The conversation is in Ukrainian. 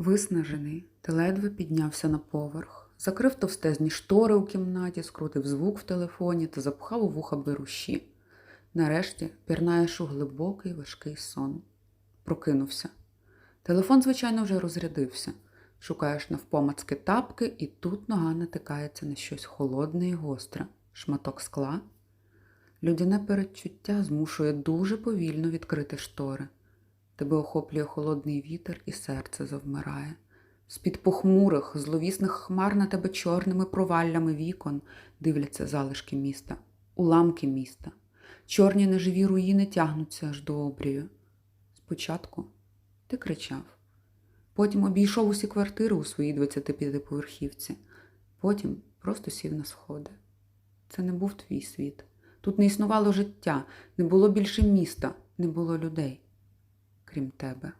Виснажений, ти ледве піднявся на поверх, закрив товстезні штори у кімнаті, скрутив звук в телефоні та запхав у вуха беруші. Нарешті пірнаєш у глибокий важкий сон. Прокинувся. Телефон, звичайно, вже розрядився. Шукаєш навпомацки тапки, і тут нога натикається на щось холодне і гостре, шматок скла. Людяне передчуття змушує дуже повільно відкрити штори. Тебе охоплює холодний вітер і серце завмирає. З-під похмурих, зловісних хмар на тебе чорними проваллями вікон дивляться залишки міста, уламки міста. Чорні неживі руїни тягнуться аж до обрію. Спочатку ти кричав, потім обійшов усі квартири у своїй 25-поверхівці, потім просто сів на сходи. Це не був твій світ. Тут не існувало життя, не було більше міста, не було людей, крім тебе.